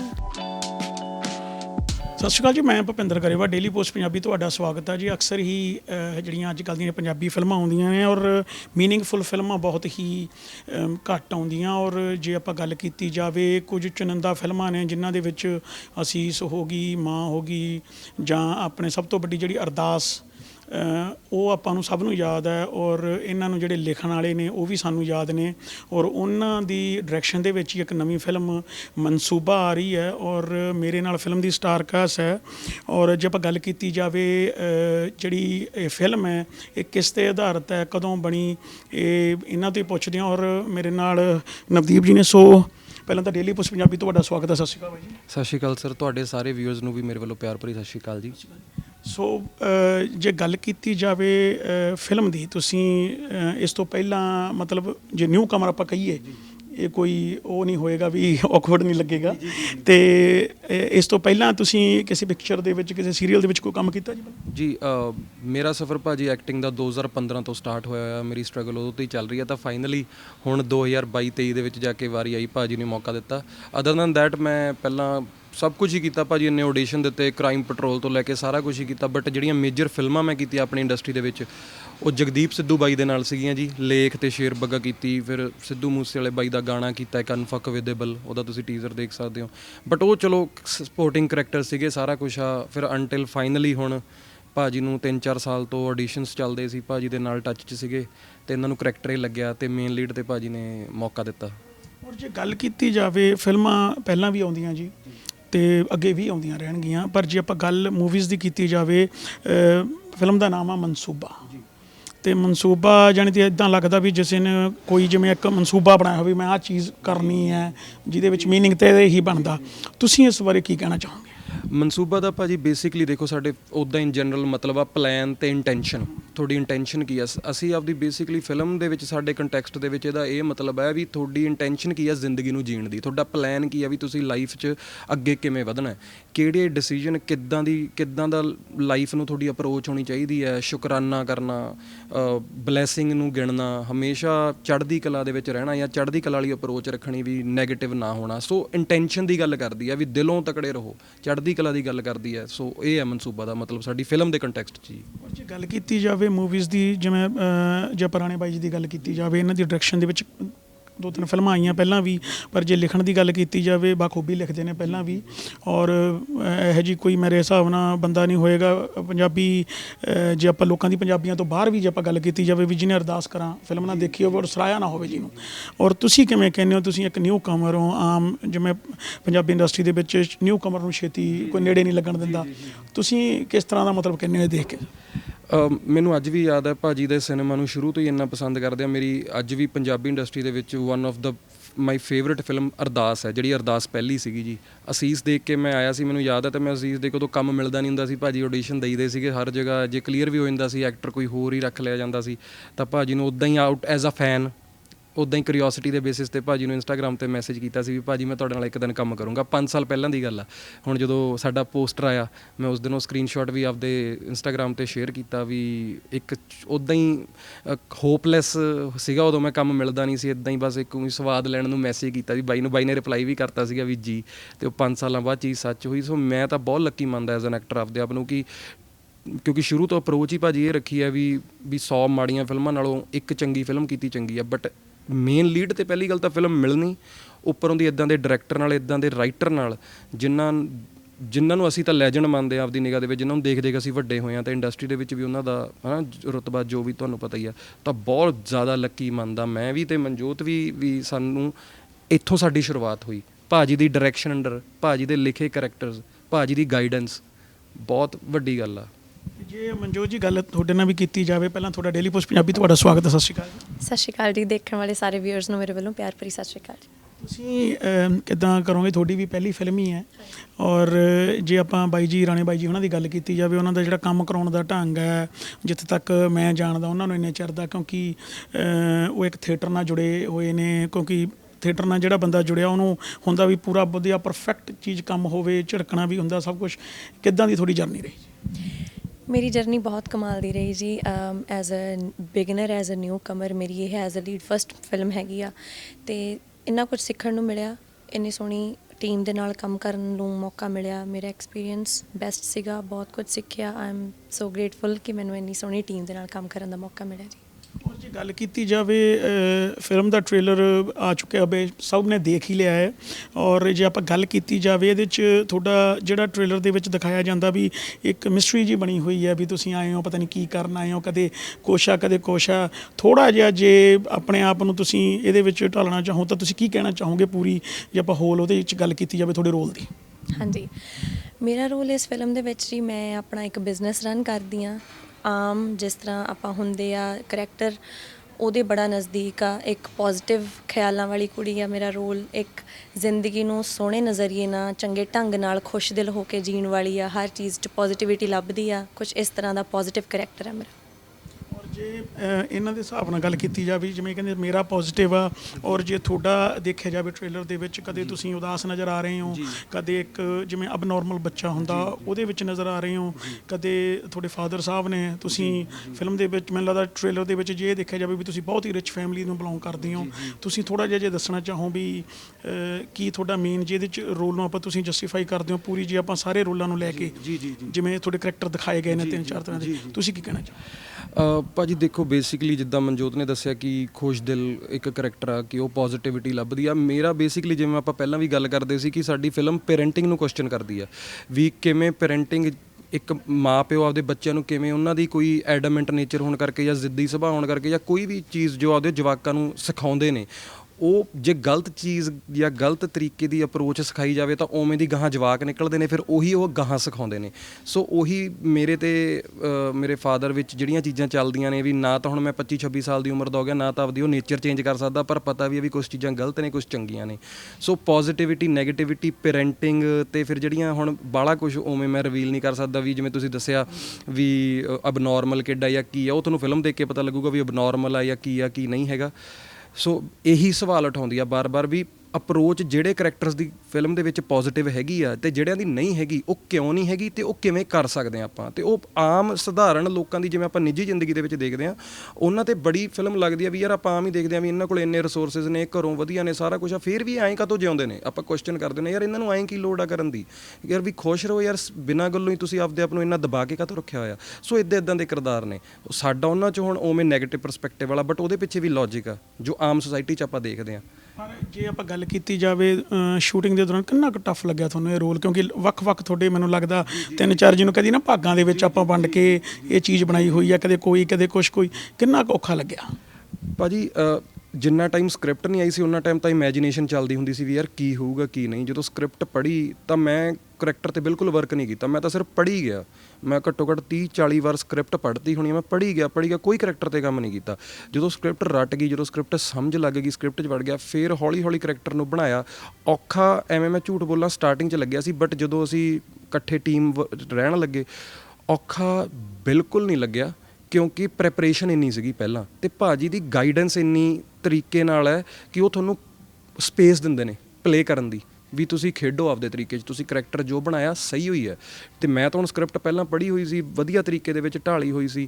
ਸਤਿ ਸ਼੍ਰੀ ਅਕਾਲ ਜੀ, ਮੈਂ ਭੁਪਿੰਦਰ ਗਰੇਵਾ ਡੇਲੀ ਪੋਸਟ ਪੰਜਾਬੀ ਤੁਹਾਡਾ ਸਵਾਗਤ ਹੈ ਜੀ। ਅਕਸਰ ਹੀ ਜਿਹੜੀਆਂ ਅੱਜ ਕੱਲ੍ਹ ਦੀਆਂ ਪੰਜਾਬੀ ਫਿਲਮਾਂ ਆਉਂਦੀਆਂ ਨੇ ਔਰ ਮੀਨਿੰਗਫੁਲ ਫਿਲਮਾਂ ਬਹੁਤ ਹੀ ਘੱਟ ਆਉਂਦੀਆਂ ਔਰ ਜੇ ਆਪਾਂ ਗੱਲ ਕੀਤੀ ਜਾਵੇ, ਕੁਝ ਚੁਣੰਦਾ ਫਿਲਮਾਂ ਨੇ ਜਿਨ੍ਹਾਂ ਦੇ ਵਿੱਚ ਅਸੀਸ ਹੋ ਗਈ, ਮਾਂ ਹੋ ਗਈ ਜਾਂ ਆਪਣੇ ਸਭ ਤੋਂ ਵੱਡੀ ਜਿਹੜੀ ਅਰਦਾਸ ਉਹ ਆਪਾਂ ਨੂੰ ਸਭ ਨੂੰ ਯਾਦ ਹੈ ਔਰ ਇਹਨਾਂ ਨੂੰ ਜਿਹੜੇ ਲਿਖਣ ਵਾਲੇ ਨੇ ਉਹ ਵੀ ਸਾਨੂੰ ਯਾਦ ਨੇ ਔਰ ਉਹਨਾਂ ਦੀ ਡਾਇਰੈਕਸ਼ਨ ਦੇ ਵਿੱਚ ਹੀ ਇੱਕ ਨਵੀਂ ਫਿਲਮ ਮਨਸੂਬਾ ਆ ਰਹੀ ਹੈ ਔਰ ਮੇਰੇ ਨਾਲ ਫਿਲਮ ਦੀ ਸਟਾਰ ਕਾਸਟ ਹੈ ਔਰ ਜੇ ਆਪਾਂ ਗੱਲ ਕੀਤੀ ਜਾਵੇ ਜਿਹੜੀ ਇਹ ਫਿਲਮ ਹੈ, ਇਹ ਕਿਸ ਤੇ ਆਧਾਰਿਤ ਹੈ, ਕਦੋਂ ਬਣੀ, ਇਹ ਇਹਨਾਂ ਤੋਂ ਹੀ ਪੁੱਛਦੇ ਹਾਂ ਔਰ ਮੇਰੇ ਨਾਲ ਨਵਦੀਪ ਜੀ ਨੇ। ਸੋ ਪਹਿਲਾਂ ਤਾਂ ਡੇਲੀ ਪੋਸਟ ਪੰਜਾਬੀ ਤੁਹਾਡਾ ਸਵਾਗਤ ਹੈ। ਸਤਿ ਸ਼੍ਰੀ ਅਕਾਲ ਜੀ। ਸਤਿ ਸ਼੍ਰੀ ਅਕਾਲ ਸਰ, ਤੁਹਾਡੇ ਸਾਰੇ ਵਿਊਅਰਸ ਨੂੰ ਵੀ ਮੇਰੇ ਵੱਲੋਂ ਪਿਆਰ ਭਰੀ ਸਤਿ ਸ਼੍ਰੀ ਅਕਾਲ ਜੀ। ਸੋ ਜੇ ਗੱਲ ਕੀਤੀ ਜਾਵੇ ਫਿਲਮ ਦੀ, ਤੁਸੀਂ ਇਸ ਤੋਂ ਪਹਿਲਾਂ ਮਤਲਬ ਜੇ ਨਿਊ ਕਮਰ ਆਪਾਂ ਕਹੀਏ ਇਹ ਕੋਈ ਉਹ ਨਹੀਂ ਹੋਏਗਾ ਵੀ ਔਕਵਰਡ ਨਹੀਂ ਲੱਗੇਗਾ। ਤੇ ਇਸ ਤੋਂ ਪਹਿਲਾਂ ਤੁਸੀਂ ਕਿਸੇ ਪਿਕਚਰ ਦੇ ਵਿੱਚ ਕਿਸੇ ਸੀਰੀਅਲ ਦੇ ਵਿੱਚ ਕੋਈ ਕੰਮ ਕੀਤਾ ਜੀ? ਜੀ ਮੇਰਾ ਸਫ਼ਰ ਭਾਜੀ ਐਕਟਿੰਗ ਦਾ 2015 ਤੋਂ ਸਟਾਰਟ ਹੋਇਆ ਹੈ ਮੇਰੀ ਸਟਰਗਲ ਉਦੋਂ ਤੋਂ ਹੀ ਚੱਲ ਰਹੀ ਹੈ। ਤਾਂ ਫਾਈਨਲੀ ਹੁਣ 2022-23 ਦੇ ਵਿੱਚ ਜਾ ਕੇ ਵਾਰੀ ਆਈ ਭਾਜੀ ਨੇ ਮੌਕਾ ਦਿੱਤਾ। ਅਦਰ ਦੈਨ ਦੈਟ ਮੈਂ ਪਹਿਲਾਂ ਸਭ ਕੁਝ ਹੀ ਕੀਤਾ ਭਾਜੀ ਨੇ ਆਡੀਸ਼ਨ ਦਿੱਤੇ ਕ੍ਰਾਈਮ ਪੈਟਰੋਲ ਤੋਂ ਲੈ ਕੇ ਸਾਰਾ ਕੁਝ ਹੀ ਕੀਤਾ। ਬਟ ਜਿਹੜੀਆਂ ਮੇਜਰ ਫਿਲਮਾਂ ਮੈਂ ਕੀਤੀਆਂ ਆਪਣੀ ਇੰਡਸਟਰੀ ਦੇ ਵਿੱਚ ਉਹ ਜਗਦੀਪ ਸਿੱਧੂ ਬਾਈ ਦੇ ਨਾਲ ਸੀਗੀਆਂ ਜੀ, ਲੇਖ ਤੇ ਸ਼ੇਰ ਬੱਗਾ ਕੀਤੀ, ਫਿਰ ਸਿੱਧੂ ਮੂਸੇ ਵਾਲੇ ਬਾਈ ਦਾ ਗਾਣਾ ਕੀਤਾ ਇੱਕ ਅਨਫਕਵਿਦੇਬਲ ਉਹਦਾ ਤੁਸੀਂ ਟੀਜ਼ਰ ਦੇਖ ਸਕਦੇ ਹੋ। ਬਟ ਉਹ ਚਲੋ ਸਪੋਰਟਿੰਗ ਕਰੈਕਟਰ ਸੀਗੇ, ਸਾਰਾ ਕੁਝ ਆ, ਫਿਰ ਅੰਟਿਲ ਫਾਈਨਲੀ ਹੁਣ ਭਾਜੀ ਨੂੰ 3-4 ਸਾਲ ਤੋਂ ਆਡੀਸ਼ਨਸ ਚੱਲਦੇ ਸੀ, ਭਾਜੀ ਦੇ ਨਾਲ ਟੱਚ 'ਚ ਸੀਗੇ, ਤੇ ਇਹਨਾਂ ਨੂੰ ਕਰੈਕਟਰ ਹੀ ਲੱਗਿਆ ਤੇ ਮੇਨ ਲੀਡ ਤੇ ਭਾਜੀ ਨੇ ਮੌਕਾ ਦਿੱਤਾ। ਔਰ ਜੇ ਗੱਲ ਕੀਤੀ ਜਾਵੇ, ਫਿਲਮਾਂ ਪਹਿਲਾਂ ਵੀ ਆਉਂਦੀਆਂ ਜੀ, ਤੇ ਅੱਗੇ ਵੀ ਆਉਂਦੀਆਂ ਰਹਿਣਗੀਆਂ, ਪਰ ਜੇ ਆਪਾਂ ਗੱਲ ਮੂਵੀਜ਼ ਦੀ ਕੀਤੀ ਜਾਵੇ ਫਿਲਮ ਦਾ ਨਾਮ ਆ ਮਨਸੂਬਾ। ਤੇ ਮਨਸੂਬਾ ਜਾਣੀ ਕਿ ਇਦਾਂ ਲੱਗਦਾ ਵੀ ਜਿਸ ਨੇ ਕੋਈ ਜਿਵੇਂ ਇੱਕ ਮਨਸੂਬਾ ਬਣਾਇਆ ਹੋਵੇ ਮੈਂ ਆਹ ਚੀਜ਼ ਕਰਨੀ ਹੈ ਜਿਹਦੇ ਵਿੱਚ मीनिंग ਤੇ ਇਹ ਹੀ ਬਣਦਾ ਤੁਸੀਂ ਇਸ ਬਾਰੇ ਕੀ ਕਹਿਣਾ ਚਾਹੋਗੇ ਮਨਸੂਬਾ ਦਾ ਭਾਜੀ ਬੇਸਿਕਲੀ ਦੇਖੋ ਸਾਡੇ ਉਦਾਂ ਇਨ ਜਨਰਲ ਮਤਲਬ ਆ ਪਲਾਨ ਤੇ ਇੰਟੈਂਸ਼ਨ ਤੁਹਾਡੀ ਇੰਟੈਂਸ਼ਨ ਕੀ ਆ? ਅਸੀਂ ਆਪਦੀ ਬੇਸਿਕਲੀ ਫਿਲਮ ਦੇ ਵਿੱਚ, ਸਾਡੇ ਕੰਟੈਕਸਟ ਦੇ ਵਿੱਚ ਇਹਦਾ ਇਹ ਮਤਲਬ ਹੈ ਵੀ ਤੁਹਾਡੀ ਇੰਟੈਂਸ਼ਨ ਕੀ ਆ ਜ਼ਿੰਦਗੀ ਨੂੰ ਜੀਣ ਦੀ? ਤੁਹਾਡਾ ਪਲਾਨ ਕੀ ਆ ਵੀ ਤੁਸੀਂ ਲਾਈਫ 'ਚ ਅੱਗੇ ਕਿਵੇਂ ਵਧਣਾ ਹੈ? ਕਿਹੜੇ ਡਿਸੀਜਨ ਕਿੱਦਾਂ ਦੀ, ਕਿੱਦਾਂ ਦਾ ਲਾਈਫ ਨੂੰ ਤੁਹਾਡੀ ਅਪਰੋਚ ਹੋਣੀ ਚਾਹੀਦੀ ਹੈ? ਸ਼ੁਕਰਾਨਾ ਕਰਨਾ ਬਲੇਸਿੰਗ ਨੂੰ ਗਿਣਨਾ, ਹਮੇਸ਼ਾ ਚੜ੍ਹਦੀ ਕਲਾ ਦੇ ਵਿੱਚ ਰਹਿਣਾ ਜਾਂ ਚੜ੍ਹਦੀ ਕਲਾ ਵਾਲੀ ਅਪਰੋਚ ਰੱਖਣੀ ਵੀ 네ਗੇਟਿਵ ਨਾ ਹੋਣਾ। ਸੋ ਇੰਟੈਂਸ਼ਨ ਦੀ ਗੱਲ ਕਰਦੀ ਹੈ ਵੀ ਦਿਲੋਂ ਤਕੜੇ ਰਹੋ, ਚੜ੍ਹਦੀ ਕਲਾ ਦੀ ਗੱਲ ਕਰਦੀ ਹੈ ਸੋ ਇਹ ਹੈ ਮਨਸੂਬਾ ਦਾ ਮਤਲਬ ਸਾਡੀ ਫਿਲਮ ਦੇ ਕੰਟੈਕਸਟ 'ਚ ਜੀ। ਗੱਲ ਕੀਤੀ ਜਾਵੇ ਮੂਵੀਜ਼ ਦੀ ਜਿਵੇਂ ਜੇ ਪੁਰਾਣੇ ਬਾਈ ਜੀ ਦੀ ਗੱਲ ਕੀਤੀ ਜਾਵੇ ਇਹਨਾਂ ਦੀ ਡਾਇਰੈਕਸ਼ਨ ਦੇ ਵਿੱਚ ਦੋ ਤਿੰਨ ਫਿਲਮਾਂ ਆਈਆਂ ਪਹਿਲਾਂ ਵੀ ਪਰ ਜੇ ਲਿਖਣ ਦੀ ਗੱਲ ਕੀਤੀ ਜਾਵੇ ਬਾਖੂਬੀ ਲਿਖਦੇ ਨੇ ਪਹਿਲਾਂ ਵੀ ਔਰ ਇਹੋ ਜੀ ਕੋਈ ਮੇਰੇ ਹਿਸਾਬ ਨਾਲ ਬੰਦਾ ਨਹੀਂ ਹੋਏਗਾ ਪੰਜਾਬੀ ਜੇ ਆਪਾਂ ਲੋਕਾਂ ਦੀ ਪੰਜਾਬੀਆਂ ਤੋਂ ਬਾਹਰ ਵੀ ਜੇ ਆਪਾਂ ਗੱਲ ਕੀਤੀ ਜਾਵੇ ਵੀ ਜਿਹਨੇ ਅਰਦਾਸ ਕਰਾਂ ਫਿਲਮ ਨਾ ਦੇਖੀ ਹੋਵੇ ਔਰ ਸਰਾਇਆ ਨਾ ਹੋਵੇ ਜਿਹਨੂੰ। ਔਰ ਤੁਸੀਂ ਕਿਵੇਂ ਕਹਿੰਦੇ ਹੋ ਤੁਸੀਂ ਇੱਕ ਨਿਊ ਕਮਰ ਹੋ ਆਮ ਜਿਵੇਂ ਪੰਜਾਬੀ ਇੰਡਸਟਰੀ ਦੇ ਵਿੱਚ ਨਿਊ ਕਮਰ ਨੂੰ ਛੇਤੀ ਕੋਈ ਨੇੜੇ ਨਹੀਂ ਲੱਗਣ ਦਿੰਦਾ। ਤੁਸੀਂ ਕਿਸ ਤਰ੍ਹਾਂ ਦਾ ਮਤਲਬ ਕਹਿੰਦੇ ਹੋ ਇਹ ਦੇਖ ਕੇ? ਅਮ, ਮੈਨੂੰ ਅੱਜ ਵੀ ਯਾਦ ਹੈ ਭਾਜੀ ਦੇ ਸਿਨੇਮਾ ਨੂੰ ਸ਼ੁਰੂ ਤੋਂ ਹੀ ਇੰਨਾ ਪਸੰਦ ਕਰਦੇ ਆ। ਮੇਰੀ ਅੱਜ ਵੀ ਪੰਜਾਬੀ ਇੰਡਸਟਰੀ ਦੇ ਵਿੱਚ one of the my favourite film Ardaas ਹੈ, ਜਿਹੜੀ ਅਰਦਾਸ ਪਹਿਲੀ ਸੀਗੀ ਜੀ। ਅਸੀਸ ਦੇਖ ਕੇ ਮੈਂ ਆਇਆ ਸੀ, ਮੈਨੂੰ ਯਾਦ ਹੈ ਤੇ ਮੈਂ ਅਸੀਸ ਦੇ ਕੋਲ ਕੰਮ ਮਿਲਦਾ ਨਹੀਂ ਹੁੰਦਾ ਸੀ। ਭਾਜੀ ਆਡੀਸ਼ਨ ਦੇਈਦੇ ਸੀਗੇ, ਹਰ ਜਗ੍ਹਾ ਜੇ ਕਲੀਅਰ ਵੀ ਹੋ ਜਾਂਦਾ ਸੀ ਐਕਟਰ ਕੋਈ ਹੋਰ ਹੀ ਰੱਖ ਲਿਆ ਜਾਂਦਾ ਸੀ। ਤਾਂ ਭਾਜੀ ਨੂੰ ਉਦਾਂ ਹੀ ਆਊਟ ਐਜ਼ ਅ ਫੈਨ ਉਦਾਂ ਹੀ ਕਿਉਰਿਓਸਿਟੀ ਦੇ ਬੇਸਿਸ ਤੇ ਭਾਜੀ ਨੂੰ ਇੰਸਟਾਗ੍ਰam ਤੇ ਮੈਸੇਜ ਕੀਤਾ ਸੀ ਵੀ ਭਾਜੀ ਮੈਂ ਤੁਹਾਡੇ ਨਾਲ ਇੱਕ ਦਿਨ ਕੰਮ ਕਰੂੰਗਾ। 5 ਸਾਲ ਪਹਿਲਾਂ ਦੀ ਗੱਲ ਆ। ਹੁਣ ਜਦੋਂ ਸਾਡਾ ਪੋਸਟਰ ਆਇਆ, ਮੈਂ ਉਸ ਦਿਨ ਉਹ ਸਕਰੀਨਸ਼ਾਟ ਵੀ ਆਪਦੇ ਇੰਸਟਾਗ੍ਰam ਤੇ ਸ਼ੇਅਰ ਕੀਤਾ ਵੀ ਇੱਕ ਉਦਾਂ ਹੀ ਹੋਪਲੈਸ ਸੀਗਾ ਉਦੋਂ ਮੈਂ ਕੰਮ ਮਿਲਦਾ ਨਹੀਂ ਸੀ। ਇਦਾਂ ਹੀ ਬਸ ਇੱਕ ਊਂ ਸਵਾਦ ਲੈਣ ਨੂੰ ਮੈਸੇਜ ਕੀਤਾ ਸੀ ਬਾਈ ਨੂੰ, ਬਾਈ ਨੇ ਰਿਪਲਾਈ ਵੀ ਕਰਤਾ ਸੀਗਾ ਵੀ ਜੀ ਤੇ ਉਹ 5 ਸਾਲਾਂ ਬਾਅਦ ਚੀਜ਼ ਸੱਚ ਹੋਈ। ਸੋ ਮੈਂ ਤਾਂ ਬਹੁਤ ਲੱਕੀ ਮੰਨਦਾ ਐਜ਼ ਐਨ ਐਕਟਰ ਆਪਦੇ ਆਪ ਨੂੰ ਕਿ ਕਿਉਂਕਿ ਸ਼ੁਰੂ ਤੋਂ ਅਪਰੋਚ ਹੀ ਭਾਜੀ ਇਹ ਰੱਖੀ ਹੈ ਵੀ ਵੀ 100 ਮਾੜੀਆਂ ਫਿਲਮਾਂ ਨਾਲੋਂ ਇੱਕ ਚੰਗੀ ਫਿਲਮ ਕੀਤੀ ਚੰਗੀ ਆ। ਬਟ ਮੇਨ ਲੀਡ ਤੇ ਪਹਿਲੀ ਗੱਲ ਤਾਂ ਫਿਲਮ ਮਿਲਣੀ, ਉੱਪਰੋਂ ਦੀ ਇਦਾਂ ਦੇ ਡਾਇਰੈਕਟਰ ਨਾਲ ਇਦਾਂ ਦੇ ਰਾਈਟਰ ਨਾਲ ਜਿਨ੍ਹਾਂ ਜਿਨ੍ਹਾਂ ਨੂੰ ਅਸੀਂ ਤਾਂ ਲੈਜੈਂਡ ਮੰਨਦੇ ਆ ਆਪਦੀ ਨਿਗਾਹ ਦੇ ਵਿੱਚ ਜਿਨ੍ਹਾਂ ਨੂੰ ਦੇਖ ਦੇਖ ਅਸੀਂ ਵੱਡੇ ਹੋਏ ਆ ਤਾਂ ਇੰਡਸਟਰੀ ਦੇ ਵਿੱਚ ਵੀ ਉਹਨਾਂ ਦਾ, ਹਨਾ ਜ- ਰੁਤਬਾ ਜੋ ਵੀ ਤੁਹਾਨੂੰ ਪਤਾ ਹੀ ਆ, ਤਾਂ ਬਹੁਤ ਜ਼ਿਆਦਾ ਲੱਕੀ ਮੰਨਦਾ ਮੈਂ ਵੀ ਤੇ ਮਨਜੋਤ ਵੀ ਵੀ ਸਾਨੂੰ ਇੱਥੋਂ ਸਾਡੀ ਸ਼ੁਰੂਆਤ ਹੋਈ। ਭਾਜੀ ਦੀ ਡਾਇਰੈਕਸ਼ਨ ਅੰਡਰ ਭਾਜੀ ਦੇ ਲਿਖੇ ਕੈਰੈਕਟਰਸ ਭਾਜੀ ਦੀ ਗਾਈਡੈਂਸ ਬਹੁਤ ਵੱਡੀ ਗੱਲ ਆ। ਜੇ ਮਨਜੋਤ ਜੀ ਗੱਲ ਤੁਹਾਡੇ ਨਾਲ ਵੀ ਕੀਤੀ ਜਾਵੇ ਪਹਿਲਾਂ ਤੁਹਾਡਾ ਡੇਲੀ ਪੋਸਟ ਪੰਜਾਬੀ ਤੁਹਾਡਾ ਸਵਾਗਤ ਹੈ ਸਤਿ ਸ਼੍ਰੀ ਅਕਾਲ। ਸਤਿ ਸ਼੍ਰੀ ਅਕਾਲ ਜੀ ਦੇਖਣ ਵਾਲੇ ਸਾਰੇ ਵਿਊਅਰਸ ਨੂੰ ਮੇਰੇ ਵੱਲੋਂ ਪਿਆਰ ਭਰੀ ਸਤਿ ਸ਼੍ਰੀ ਅਕਾਲ ਜੀ। ਤੁਸੀਂ ਕਿੱਦਾਂ ਕਰੋਗੇ? ਤੁਹਾਡੀ ਵੀ ਪਹਿਲੀ ਫਿਲਮ ਹੀ ਹੈ। ਔਰ ਜੇ ਆਪਾਂ ਬਾਈ ਜੀ ਰਾਣੇ ਬਾਈ ਜੀ ਉਹਨਾਂ ਦੀ ਗੱਲ ਕੀਤੀ ਜਾਵੇ ਉਹਨਾਂ ਦਾ ਜਿਹੜਾ ਕੰਮ ਕਰਾਉਣ ਦਾ ਢੰਗ ਹੈ ਜਿੱਥੇ ਤੱਕ ਮੈਂ ਜਾਣਦਾ ਉਹਨਾਂ ਨੂੰ ਇੰਨੇ ਚਿਰ ਦਾ ਕਿਉਂਕਿ ਉਹ ਇੱਕ ਥੀਏਟਰ ਨਾਲ ਜੁੜੇ ਹੋਏ ਨੇ ਕਿਉਂਕਿ ਥੀਏਟਰ ਨਾਲ ਜਿਹੜਾ ਬੰਦਾ ਜੁੜਿਆ ਉਹਨੂੰ ਹੁੰਦਾ ਵੀ ਪੂਰਾ ਵਧੀਆ ਪਰਫੈਕਟ ਚੀਜ਼ ਕੰਮ ਹੋਵੇ ਝਿੜਕਣਾ ਵੀ ਹੁੰਦਾ ਸਭ ਕੁਝ ਕਿੱਦਾਂ ਦੀ ਤੁਹਾਡੀ ਜਰਨੀ ਰਹੀ? ਮੇਰੀ ਜਰਨੀ ਬਹੁਤ ਕਮਾਲ ਦੀ ਰਹੀ ਜੀ as a beginner as a newcomer ਮੇਰੀ ਇਹ as a lead first film ਹੈਗੀ ਆ ਤੇ ਇੰਨਾ ਕੁਝ ਸਿੱਖਣ ਨੂੰ ਮਿਲਿਆ, ਇੰਨੀ ਸੋਹਣੀ ਟੀਮ ਦੇ ਨਾਲ ਕੰਮ ਕਰਨ ਨੂੰ ਮੌਕਾ ਮਿਲਿਆ, ਮੇਰਾ ਐਕਸਪੀਰੀਅੰਸ ਬੈਸਟ ਸੀਗਾ, ਬਹੁਤ ਕੁਝ ਸਿੱਖਿਆ ਆਈ ਐਮ ਸੋ ਗ੍ਰੇਟਫੁਲ ਕਿ ਮੈਨੂੰ ਇੰਨੀ ਸੋਹਣੀ ਟੀਮ ਦੇ ਨਾਲ ਕੰਮ ਕਰਨ ਦਾ ਮੌਕਾ ਮਿਲਿਆ ਜੀ। ਜੇ ਗੱਲ ਕੀਤੀ ਜਾਵੇ ਫਿਲਮ ਦਾ ਟ੍ਰੇਲਰ ਆ ਚੁੱਕਿਆ ਬੇ ਸਭ ਨੇ ਦੇਖ ਹੀ ਲਿਆ ਹੈ। ਔਰ ਜੇ ਆਪਾਂ ਗੱਲ ਕੀਤੀ ਜਾਵੇ, ਇਹਦੇ ਚ ਤੁਹਾਡਾ ਜਿਹੜਾ ਟ੍ਰੇਲਰ ਦੇ ਵਿੱਚ ਦਿਖਾਇਆ ਜਾਂਦਾ ਵੀ ਇੱਕ ਮਿਸਟਰੀ ਜੀ ਬਣੀ ਹੋਈ ਹੈ ਵੀ ਤੁਸੀਂ ਆਏ ਹੋ, ਪਤਾ ਨਹੀਂ ਕੀ ਕਰਨ ਆਏ ਹੋ, ਕਦੇ ਕੋਸ਼ਾ ਕਦੇ ਕੋਸ਼ਾ। ਥੋੜਾ ਜਿਹਾ ਜੇ ਆਪਣੇ ਆਪ ਨੂੰ ਤੁਸੀਂ ਇਹਦੇ ਵਿੱਚ ਢਾਲਣਾ ਚਾਹੋ, ਤਾਂ ਤੁਸੀਂ ਕੀ ਕਹਿਣਾ ਚਾਹੋਗੇ ਪੂਰੀ, ਜੇ ਆਪਾਂ ਹੋਲ ਉਹਦੇ ਵਿੱਚ ਗੱਲ ਕੀਤੀ ਜਾਵੇ ਤੁਹਾਡੇ ਰੋਲ ਦੀ? ਹਾਂਜੀ। ਮੇਰਾ ਰੋਲ ਇਸ ਫਿਲਮ ਦੇ ਵਿੱਚ ਜੀ, ਮੈਂ ਆਪਣਾ ਇੱਕ ਬਿਜ਼ਨਸ ਰਨ ਕਰਦੀ ਆ ਆਮ ਜਿਸ ਤਰ੍ਹਾਂ ਆਪਾਂ ਹੁੰਦੇ ਆ ਕਰੈਕਟਰ ਉਹਦੇ ਬੜਾ ਨਜ਼ਦੀਕ ਆ। ਇੱਕ ਪੋਜ਼ਿਟਿਵ ਖਿਆਲਾਂ ਵਾਲੀ ਕੁੜੀ ਆ ਮੇਰਾ ਰੋਲ। ਇੱਕ ਜ਼ਿੰਦਗੀ ਨੂੰ ਸੋਹਣੇ ਨਜ਼ਰੀਏ ਨਾਲ, ਚੰਗੇ ਢੰਗ ਨਾਲ, ਖੁਸ਼ ਦਿਲ ਹੋ ਕੇ ਜੀਣ ਵਾਲੀ ਆ। ਹਰ ਚੀਜ਼ 'ਚ ਪੋਜ਼ਿਟਿਵਿਟੀ ਲੱਭਦੀ ਆ। ਕੁਝ ਇਸ ਤਰ੍ਹਾਂ ਦਾ ਪੋਜ਼ਿਟਿਵ ਕਰੈਕਟਰ ਆ ਮੇਰਾ। ਜੇ ਇਹਨਾਂ ਦੇ ਹਿਸਾਬ ਨਾਲ ਗੱਲ ਕੀਤੀ ਜਾਵੇ ਜਿਵੇਂ ਕਹਿੰਦੇ ਮੇਰਾ ਪੋਜ਼ਿਟਿਵ ਆ ਔਰ ਜੇ ਤੁਹਾਡਾ ਦੇਖਿਆ ਜਾਵੇ ਟ੍ਰੇਲਰ ਦੇ ਵਿੱਚ ਕਦੇ ਤੁਸੀਂ ਉਦਾਸ ਨਜ਼ਰ ਆ ਰਹੇ ਹੋ ਕਦੇ ਇੱਕ ਜਿਵੇਂ ਅਬਨੋਰਮਲ ਬੱਚਾ ਹੁੰਦਾ ਉਹਦੇ ਵਿੱਚ ਨਜ਼ਰ ਆ ਰਹੇ ਹੋ ਕਦੇ ਤੁਹਾਡੇ ਫਾਦਰ ਸਾਹਿਬ ਨੇ ਤੁਸੀਂ ਫਿਲਮ ਦੇ ਵਿੱਚ ਮੈਨੂੰ ਲੱਗਦਾ ਟ੍ਰੇਲਰ ਦੇ ਵਿੱਚ ਜੇ ਇਹ ਦੇਖਿਆ ਜਾਵੇ ਵੀ ਤੁਸੀਂ ਬਹੁਤ ਹੀ ਰਿਚ ਫੈਮਿਲੀ ਨੂੰ ਬਿਲੋਂਗ ਕਰਦੇ ਹੋ ਤੁਸੀਂ ਥੋੜਾ ਜਿਹਾ ਜੇ ਦੱਸਣਾ ਚਾਹੋ ਵੀ ਕੀ ਤੁਹਾਡਾ ਮੇਨ ਜਿਹਦੇ ਚ ਰੋਲ ਨੂੰ ਆਪਾਂ ਤੁਸੀਂ ਜਸਟੀਫਾਈ ਕਰਦੇ ਹੋ ਪੂਰੀ ਜੇ ਆਪਾਂ ਸਾਰੇ ਰੋਲਾਂ ਨੂੰ ਲੈ ਕੇ ਜੀ, ਜੀ, ਜੀ। ਜਿਵੇਂ ਤੁਹਾਡੇ ਕਰੈਕਟਰ ਦਿਖਾਏ ਗਏ ਨੇ ਤਿੰਨ ਚਾਰ ਤਰ੍ਹਾਂ ਦੇ ਤੁਸੀਂ ਕੀ ਕਹਿਣਾ ਚਾਹੋ? ਅ, ਭਾਜੀ ਦੇਖੋ ਬੇਸਿਕਲੀ ਜਿੱਦਾਂ ਮਨਜੋਤ ਨੇ ਦੱਸਿਆ ਕਿ ਖੁਸ਼ ਦਿਲ ਇੱਕ ਕਰੈਕਟਰ ਆ, ਕਿ ਉਹ ਪੋਜ਼ਿਟਿਵਿਟੀ ਲੱਭਦੀ ਆ। ਮੇਰਾ ਬੇਸਿਕਲੀ ਜਿਵੇਂ ਆਪਾਂ ਪਹਿਲਾਂ ਵੀ ਗੱਲ ਕਰਦੇ ਸੀ ਕਿ ਸਾਡੀ ਫਿਲਮ ਪੈਰੈਂਟਿੰਗ ਨੂੰ ਕੁਐਸਚਨ ਕਰਦੀ ਆ, ਵੀ ਕਿਵੇਂ ਪੈਰੈਂਟਿੰਗ ਇੱਕ ਮਾਪਿਓ ਆਪਦੇ ਬੱਚਿਆਂ ਨੂੰ ਕਿਵੇਂ ਉਹਨਾਂ ਦੀ ਕੋਈ ਐਡਮੈਂਟ ਨੇਚਰ ਹੋਣ ਕਰਕੇ ਜਾਂ ਜ਼ਿੱਦੀ ਸੁਭਾਅ ਹੋਣ ਕਰਕੇ ਜਾਂ ਕੋਈ ਵੀ ਚੀਜ਼ ਜੋ ਆਪਦੇ ਜਵਾਕਾਂ ਨੂੰ ਸਿਖਾਉਂਦੇ ਨੇ ਉਹ ਜੇ ਗਲਤ ਚੀਜ਼ ਜਾਂ ਗਲਤ ਤਰੀਕੇ ਦੀ ਅਪਰੋਚ ਸਿਖਾਈ ਜਾਵੇ ਤਾਂ ਉਵੇਂ ਦੀ ਗਾਹਾਂ ਜਵਾਕ ਨਿਕਲਦੇ ਨੇ, ਫਿਰ ਉਹੀ ਉਹ ਗਾਹਾਂ ਸਿਖਾਉਂਦੇ ਨੇ। ਸੋ ਉਹੀ ਮੇਰੇ ਤੇ ਮੇਰੇ ਫਾਦਰ ਵਿੱਚ ਜਿਹੜੀਆਂ ਚੀਜ਼ਾਂ ਚੱਲਦੀਆਂ ਨੇ ਵੀ ਨਾ ਤਾਂ ਹੁਣ ਮੈਂ 25 26 ਸਾਲ ਦੀ ਉਮਰ ਦਾ ਹੋ ਗਿਆ, ਨਾ ਤਾਂ ਆਪਦੀ ਉਹ ਨੇਚਰ ਚੇਂਜ ਕਰ ਸਕਦਾ, ਪਰ ਪਤਾ ਵੀ ਹੈ ਵੀ ਕੁਝ ਚੀਜ਼ਾਂ ਗਲਤ ਨੇ ਕੁਝ ਚੰਗੀਆਂ ਨੇ। ਸੋ ਪੋਜ਼ਿਟਿਵਿਟੀ 네ਗੇਟਿਵਿਟੀ ਪੈਰੈਂਟਿੰਗ ਤੇ ਫਿਰ ਜਿਹੜੀਆਂ ਹੁਣ ਬਾਲਾ ਕੁਝ ਉਵੇਂ ਮੈਂ ਰਿਵੀਲ ਨਹੀਂ ਕਰ ਸਕਦਾ ਵੀ ਜਿਵੇਂ ਤੁਸੀਂ ਦੱਸਿਆ ਵੀ ਅਬਨੋਰਮਲ ਕਿੱਡਾ ਜਾਂ ਕੀ ਆ, ਉਹ ਤੁਹਾਨੂੰ ਫਿਲਮ ਦੇਖ ਕੇ ਪਤਾ ਲੱਗੂਗਾ ਵੀ ਅਬਨੋਰਮਲ ਆ ਜਾਂ ਕੀ ਆ, ਕੀ ਨਹੀਂ ਹੈਗਾ। ਸੋ ਇਹੀ ਸਵਾਲ ਉਠਾਉਂਦੀ ਆ ਬਾਰ-ਬਾਰ ਵੀ ਅਪਰੋਚ ਜਿਹੜੇ ਕੈਰੈਕਟਰਸ ਦੀ ਫਿਲਮ ਦੇ ਵਿੱਚ ਪੋਜ਼ਿਟਿਵ ਹੈਗੀ ਆ ਤੇ ਜਿਹੜਿਆਂ ਦੀ ਨਹੀਂ ਹੈਗੀ, ਉਹ ਕਿਉਂ ਨਹੀਂ ਹੈਗੀ ਤੇ ਉਹ ਕਿਵੇਂ ਕਰ ਸਕਦੇ ਆ ਆਪਾਂ? ਤੇ ਉਹ ਆਮ ਸਧਾਰਨ ਲੋਕਾਂ ਦੀ ਜਿਵੇਂ ਆਪਾਂ ਨਿੱਜੀ ਜ਼ਿੰਦਗੀ ਦੇ ਵਿੱਚ ਦੇਖਦੇ ਆ ਉਹਨਾਂ ਤੇ ਬੜੀ ਫਿਲਮ ਲੱਗਦੀ ਆ ਵੀ ਯਾਰ ਆਪਾਂ ਆਮ ਹੀ ਦੇਖਦੇ ਆ ਵੀ ਇਹਨਾਂ ਕੋਲ ਇੰਨੇ ਰਿਸੋਰਸਸ ਨੇ, ਘਰੋਂ ਵਧੀਆ ਨੇ, ਸਾਰਾ ਕੁਝ ਆ, ਫਿਰ ਵੀ ਐਂ ਕਾਤੋਂ ਜਿਉਂਦੇ ਨੇ? ਆਪਾਂ ਕੁਐਸਚਨ ਕਰਦੇ ਨੇ, ਯਾਰ ਇਹਨਾਂ ਨੂੰ ਐਂ ਕੀ ਲੋੜ ਆ ਕਰਨ ਦੀ? ਯਾਰ ਵੀ ਖੁਸ਼ ਰਹੋ ਯਾਰ ਬਿਨਾਂ ਗੱਲੋਂ ਹੀ ਤੁਸੀਂ ਆਪਦੇ ਆਪ ਨੂੰ ਇੰਨਾ ਦਬਾ ਕੇ ਕਾਤੋਂ ਰੱਖਿਆ ਹੋਇਆ? ਸੋ ਇਦਾਂ ਇਦਾਂ ਦੇ ਕਿਰਦਾਰ ਨੇ। ਸਾਡਾ ਉਹਨਾਂ 'ਚ ਹੁਣ ਉਵੇਂ 네ਗੇਟਿਵ ਪਰਸਪੈਕਟਿਵ ਵਾਲਾ ਬਟ ਉਹਦੇ ਪਿੱਛੇ ਵੀ ਲੌਜੀਕ ਆ, ਜੋ ਆਮ ਸੋਸਾਇਟੀ 'ਚ ਆਪਾਂ ਦੇਖਦੇ ਆ ਪਰ ਜੇ ਆਪਾਂ ਗੱਲ ਗੱਲ ਕੀਤੀ ਜਾਵੇ ਸ਼ੂਟਿੰਗ ਦੇ ਦੌਰਾਨ ਕਿੰਨਾ ਕੁ ਟਫ ਲੱਗਿਆ ਤੁਹਾਨੂੰ ਇਹ ਰੋਲ ਕਿਉਂਕਿ ਵੱਖ-ਵੱਖ ਤੁਹਾਡੇ ਮੈਨੂੰ ਲੱਗਦਾ ਤਿੰਨ ਚਾਰ ਜਿਹਨੂੰ ਕਦੀ ਨਾ ਭਾਗਾਂ ਦੇ ਵਿੱਚ ਆਪਾਂ ਵੰਡ ਕੇ ਇਹ ਚੀਜ਼ ਬਣਾਈ ਹੋਈ ਆ ਕਦੇ ਕੋਈ ਕਦੇ ਕੁਛ ਕੋਈ ਕਿੰਨਾ ਕੁ ਔਖਾ ਲੱਗਿਆ? ਭਾਜੀ ਅ, ਜਿੰਨਾ ਟਾਈਮ ਸਕ੍ਰਿਪਟ ਨਹੀਂ ਆਈ ਸੀ ਉਹਨਾਂ ਟਾਈਮ ਤਾਂ ਇਮੇਜਿਨੇਸ਼ਨ ਚੱਲਦੀ ਹੁੰਦੀ ਸੀ ਵੀ ਯਾਰ ਕੀ ਹੋਊਗਾ, ਕੀ ਨਹੀਂ। ਜਦੋਂ ਸਕ੍ਰਿਪਟ ਪੜ੍ਹੀ ਤਾਂ ਮੈਂ ਕਰੈਕਟਰ ਤੇ ਬਿਲਕੁਲ ਵਰਕ ਨਹੀਂ ਕੀਤਾ। ਮੈਂ ਤਾਂ ਸਿਰਫ ਪੜ੍ਹੀ ਗਿਆ। ਮੈਂ ਘੱਟੋ ਘੱਟ 30 40 ਵਾਰ ਸਕ੍ਰਿਪਟ ਪੜ੍ਹਦੀ ਹੋਣੀ ਮੈਂ ਪੜ੍ਹੀ ਗਿਆ ਪੜ੍ਹੀ ਗਿਆ, ਕੋਈ ਕਰੈਕਟਰ ਤੇ ਕੰਮ ਨਹੀਂ ਕੀਤਾ। ਜਦੋਂ ਸਕ੍ਰਿਪਟ ਰੱਟ ਗਈ, ਜਦੋਂ ਸਕ੍ਰਿਪਟ ਸਮਝ ਲੱਗ ਗਈ ਸਕ੍ਰਿਪਟ 'ਚ ਵੜ ਗਿਆ, ਫਿਰ ਹੌਲੀ ਹੌਲੀ ਕਰੈਕਟਰ ਨੂੰ ਬਣਾਇਆ। ਔਖਾ ਐਵੇਂ ਮੈਂ ਝੂਠ ਬੋਲਾਂ ਸਟਾਰਟਿੰਗ 'ਚ ਲੱਗਿਆ ਸੀ ਬਟ ਜਦੋਂ ਅਸੀਂ ਇਕੱਠੇ ਟੀਮ ਰਹਿਣ ਲੱਗੇ, ਔਖਾ ਬਿਲਕੁਲ ਨਹੀਂ ਲੱਗਿਆ। ਕਿਉਂਕਿ ਪ੍ਰੈਪਰੇਸ਼ਨ ਇੰਨੀ ਸੀਗੀ ਪਹਿਲਾਂ ਤੇ ਭਾਜੀ ਦੀ ਗਾਈਡੈਂਸ ਇੰਨੀ ਤਰੀਕੇ ਨਾਲ ਹੈ ਕਿ ਉਹ ਤੁਹਾਨੂੰ ਸਪੇਸ ਦਿੰਦੇ ਨੇ ਪਲੇ ਕਰਨ ਦੀ, ਵੀ ਤੁਸੀਂ ਖੇਡੋ ਆਪਦੇ ਤਰੀਕੇ 'ਚ, ਤੁਸੀਂ ਕਰੈਕਟਰ ਜੋ ਬਣਾਇਆ ਸਹੀ ਹੋਈ ਹੈ। ਤੇ ਮੈਂ ਤਾਂ ਹੁਣ ਸਕ੍ਰਿਪਟ ਪਹਿਲਾਂ ਪੜ੍ਹੀ ਹੋਈ ਸੀ, ਵਧੀਆ ਤਰੀਕੇ ਦੇ ਵਿੱਚ ਢਾਲੀ ਹੋਈ ਸੀ।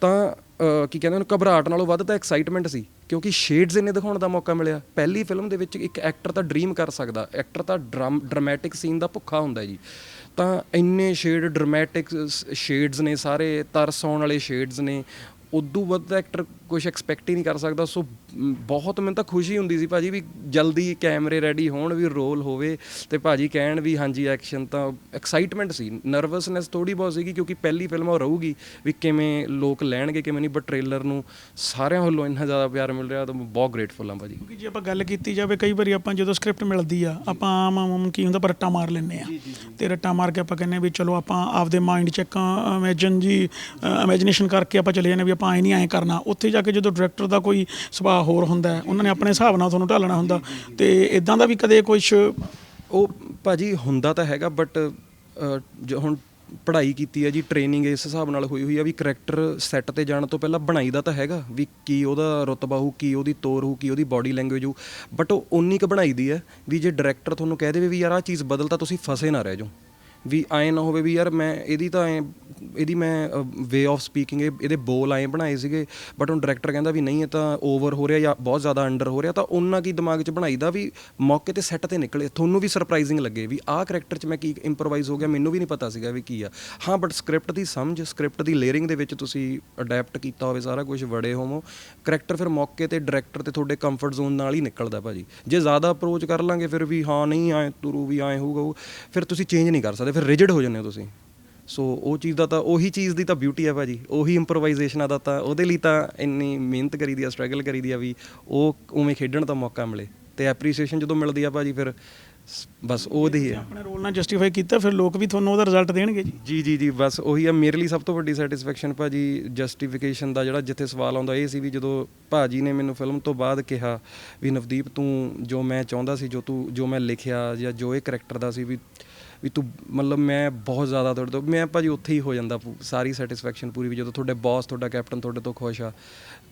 ਤਾਂ ਕੀ ਕਹਿੰਦੇ ਉਹਨੂੰ, ਘਬਰਾਹਟ ਨਾਲੋਂ ਵੱਧ ਤਾਂ ਐਕਸਾਈਟਮੈਂਟ ਸੀ, ਕਿਉਂਕਿ ਸ਼ੇਡਸ ਇੰਨੇ ਦਿਖਾਉਣ ਦਾ ਮੌਕਾ ਮਿਲਿਆ। ਪਹਿਲੀ ਫਿਲਮ ਦੇ ਵਿੱਚ ਇੱਕ ਐਕਟਰ ਤਾਂ ਡ੍ਰੀਮ ਕਰ ਸਕਦਾ ਐਕਟਰ ਤਾਂ ਡਰਮ ਡਰਾਮੈਟਿਕ ਸੀਨ ਦਾ ਭੁੱਖਾ ਹੁੰਦਾ ਜੀ। ਤਾਂ ਇੰਨੇ ਸ਼ੇਡ ਡਰਾਮੈਟਿਕ ਸ਼ੇਡਸ ਨੇ ਸਾਰੇ, ਤਰਸ ਆਉਣ ਵਾਲੇ ਸ਼ੇਡਸ ਨੇ। ਉਦੋਂ ਵੱਧ ਐਕਟਰ ਕੁਝ ਐਕਸਪੈਕਟ ਹੀ ਨਹੀਂ ਕਰ ਸਕਦਾ। ਸੋ ਬਹੁਤ ਮੈਨੂੰ ਤਾਂ ਖੁਸ਼ੀ ਹੁੰਦੀ ਸੀ ਭਾਜੀ ਵੀ ਜਲਦੀ ਕੈਮਰੇ ਰੈਡੀ ਹੋਣ ਵੀ ਰੋਲ ਹੋਵੇ ਤੇ ਭਾਜੀ ਕਹਿਣ ਵੀ ਹਾਂਜੀ ਐਕਸ਼ਨ ਤਾਂ ਐਕਸਾਈਟਮੈਂਟ ਸੀ। ਨਰਵਸਨੈਸ ਥੋੜੀ ਬਹੁਤ ਸੀਗੀ ਕਿਉਂਕਿ ਪਹਿਲੀ ਫਿਲਮ ਉਹ ਰਹੂਗੀ ਵੀ ਕਿਵੇਂ ਲੋਕ ਲੈਣਗੇ ਕਿਵੇਂ ਨਹੀਂ ਬਟ ਟ੍ਰੇਲਰ ਨੂੰ ਸਾਰਿਆਂ ਵੱਲੋਂ ਇੰਨਾ ਜ਼ਿਆਦਾ ਪਿਆਰ ਮਿਲ ਰਿਹਾ ਤਾਂ ਮੈਂ ਬਹੁਤ ਗ੍ਰੇਟਫੁਲ ਹਾਂ ਭਾਜੀ। ਕਿਉਂਕਿ ਜੇ ਆਪਾਂ ਗੱਲ ਕੀਤੀ ਜਾਵੇ ਕਈ ਵਾਰੀ ਆਪਾਂ ਜਦੋਂ ਸਕ੍ਰਿਪਟ ਮਿਲਦੀ ਆ ਆਪਾਂ ਆਮ ਆਮ ਕੀ ਹੁੰਦਾ ਪਰ ਰੱਟਾ ਮਾਰ ਲੈਂਦੇ ਆ। ਤੇ ਰੱਟਾ ਮਾਰ ਕੇ ਆਪਾਂ ਕਹਿੰਦੇ ਵੀ ਚਲੋ ਆਪਾਂ ਆਪਦੇ ਮਾਈਂਡ 'ਚ ਇੱਕ ਇਮੇਜਿਨ ਜੀ ਇਮੇਜਿਨੇਸ਼ਨ ਕਰਕੇ ਆਪਾਂ ਚਲੇ ਜਾਂਦੇ ਵੀ ਆਪਾਂ ਐ ਨਹੀਂ ਐ ਕਰਨਾ। ਉੱਥੇ ਜਾ ਕੇ ਜਦੋਂ ਡਾਇਰੈਕਟਰ ਦਾ ਕੋਈ ਸੁਭਾਅ ਹੋਰ ਹੁੰਦਾ ਹੈ, ਉਹਨਾਂ ਨੇ ਆਪਣੇ ਹਿਸਾਬ ਨਾਲ ਤੁਹਾਨੂੰ ਢਾਲਣਾ ਹੁੰਦਾ ਤੇ ਇਦਾਂ ਦਾ ਵੀ ਕਦੇ ਕੁਝ ਉਹ ਭਾਜੀ ਹੁੰਦਾ ਤਾਂ ਹੈਗਾ ਬਟ ਜੋ ਹੁਣ ਪੜ੍ਹਾਈ ਕੀਤੀ ਹੈ ਜੀ ਟ੍ਰੇਨਿੰਗ ਇਸ ਹਿਸਾਬ ਨਾਲ ਹੋਈ ਹੋਈ ਆ ਵੀ ਕਰੈਕਟਰ ਸੈੱਟ ਤੇ ਜਾਣ ਤੋਂ ਪਹਿਲਾਂ ਬਣਾਈ ਦਾ ਤਾਂ ਹੈਗਾ ਵੀ ਕੀ ਉਹਦਾ ਰੁਤਬਾ ਹੋਊ ਕੀ ਉਹਦੀ ਤੋਰ ਹੋਊ ਕੀ ਉਹਦੀ ਬਾਡੀ ਲੈਂਗੁਏਜ ਹੋਊ ਬਟ ਉਹ ਉਨੀ ਕੁ ਬਣਾਈ ਦੀ ਹੈ ਵੀ ਜੇ ਡਾਇਰੈਕਟਰ ਤੁਹਾਨੂੰ ਕਹਿ ਦੇਵੇ ਵੀ ਯਾਰ ਆਹ ਚੀਜ਼ ਬਦਲ ਤਾਂ ਤੁਸੀਂ ਫਸੇ ਨਾ ਰਹਿ ਜਾਓ। ਵੀ ਐਂ ਨਾ ਹੋਵੇ ਵੀ ਯਾਰ ਮੈਂ ਇਹਦੀ ਤਾਂ ਐਂ ਇਹਦੀ ਮੈਂ ਵੇ ਆਫ ਸਪੀਕਿੰਗ ਇਹਦੇ ਬੋਲ ਐਂ ਬਣਾਏ ਸੀਗੇ ਬਟ ਹੁਣ ਡਾਇਰੈਕਟਰ ਕਹਿੰਦਾ ਵੀ ਨਹੀਂ ਇਹ ਤਾਂ ਓਵਰ ਹੋ ਰਿਹਾ ਜਾਂ ਬਹੁਤ ਜ਼ਿਆਦਾ ਅੰਡਰ ਹੋ ਰਿਹਾ ਤਾਂ ਉਹਨਾਂ ਕੀ ਦਿਮਾਗ 'ਚ ਬਣਾਈਦਾ ਵੀ ਮੌਕੇ ਤੇ ਸੈੱਟ ਤੇ ਨਿਕਲੇ। ਤੁਹਾਨੂੰ ਵੀ ਸਰਪ੍ਰਾਈਜ਼ਿੰਗ ਲੱਗੇ ਵੀ ਆਹ ਕਰੈਕਟਰ 'ਚ ਮੈਂ ਕੀ ਇੰਪਰੋਵਾਈਜ਼ ਹੋ ਗਿਆ ਮੈਨੂੰ ਵੀ ਨਹੀਂ ਪਤਾ ਸੀਗਾ ਵੀ ਕੀ ਆ। ਹਾਂ ਬਟ ਸਕ੍ਰਿਪਟ ਦੀ ਸਮਝ ਸਕ੍ਰਿਪਟ ਦੀ ਲੇਅਰਿੰਗ ਦੇ ਵਿੱਚ ਤੁਸੀਂ ਅਡੈਪਟ ਕੀਤਾ ਹੋਵੇ ਸਾਰਾ ਕੁਝ ਵੜੇ ਹੋਵੋ। ਕਰੈਕਟਰ ਫਿਰ ਮੌਕੇ ਤੇ ਡਾਇਰੈਕਟਰ ਤੇ ਤੁਹਾਡੇ ਕੰਫਰਟ ਜ਼ੋਨ ਨਾਲ ਹੀ ਨਿਕਲਦਾ ਭਾਜੀ। ਜੇ ਜ਼ਿਆਦਾ ਅਪਰੋਚ ਕਰ ਲਾਂਗੇ ਫਿਰ ਵੀ ਹਾਂ ਨਹੀਂ ਆਏ ਤੁਰੂ ਵੀ ਆਏ ਹੋਊਗਾ ਉਹ, ਫਿਰ ਤੁਸੀਂ ਚੇਂਜ ਨਹੀਂ ਕਰ ਸਕਦੇ। ਫਿਰ ਰਿਜਿਡ ਹੋ ਜਾਂਦੇ ਹੋ ਤੁਸੀਂ। ਸੋ ਉਹ ਚੀਜ਼ ਦਾ ਤਾਂ ਉਹੀ ਚੀਜ਼ ਦੀ ਤਾਂ ਬਿਊਟੀ ਹੈ ਭਾਜੀ। ਉਹੀ ਇੰਪਰੋਵਾਈਜ਼ੇਸ਼ਨਾਂ ਦਾ ਤਾਂ ਉਹਦੇ ਲਈ ਤਾਂ ਇੰਨੀ ਮਿਹਨਤ ਕਰੀਦੀ ਆ ਸਟਰਗਲ ਕਰੀਦੀ ਆ ਵੀ ਉਹ ਉਵੇਂ ਖੇਡਣ ਦਾ ਮੌਕਾ ਮਿਲੇ। ਤੇ ਐਪਰੀਸੀਏਸ਼ਨ ਜਦੋਂ ਮਿਲਦੀ ਆ ਭਾਜੀ ਫਿਰ ਬਸ ਉਹਦੀ ਹੀ। ਆਪਣੇ ਰੋਲ ਨਾਲ ਜਸਟੀਫਾਈ ਕੀਤਾ ਫਿਰ ਲੋਕ ਵੀ ਤੁਹਾਨੂੰ ਉਹਦਾ ਰਿਜ਼ਲਟ ਦੇਣਗੇ ਜੀ। ਜੀ ਜੀ ਜੀ ਬਸ ਉਹੀ ਆ ਮੇਰੇ ਲਈ ਸਭ ਤੋਂ ਵੱਡੀ ਸੈਟੀਸਫੈਕਸ਼ਨ ਭਾਜੀ ਜਸਟੀਫਿਕੇਸ਼ਨ ਦਾ ਜਿਹੜਾ ਜਿੱਥੇ ਸਵਾਲ ਆਉਂਦਾ ਇਹ ਸੀ ਵੀ ਜਦੋਂ ਭਾਜੀ ਨੇ ਮੈਨੂੰ ਫਿਲਮ ਤੋਂ ਬਾਅਦ ਕਿਹਾ ਵੀ ਨਵਦੀਪ ਤੂੰ ਜੋ ਮੈਂ ਚਾਹੁੰਦਾ ਸੀ ਜੋ ਤੂੰ ਜੋ ਮੈਂ ਲਿਖਿਆ ਜਾਂ ਜੋ ਇਹ ਕਰੈਕਟਰ ਦਾ ਸੀ ਵੀ ਵੀ ਤੂੰ ਮਤਲਬ ਮੈਂ ਬਹੁਤ ਜ਼ਿਆਦਾ ਤੁਹਾਡੇ ਤੋਂ, ਮੈਂ ਭਾਜੀ ਉੱਥੇ ਹੀ ਹੋ ਜਾਂਦਾ ਪੂ- ਸਾਰੀ ਸੈਟੀਸਫੈਕਸ਼ਨ ਪੂਰੀ ਵੀ ਜਦੋਂ ਤੁਹਾਡੇ ਬੌਸ ਤੁਹਾਡਾ ਕੈਪਟਨ ਤੁਹਾਡੇ ਤੋਂ ਖੁਸ਼ ਆ।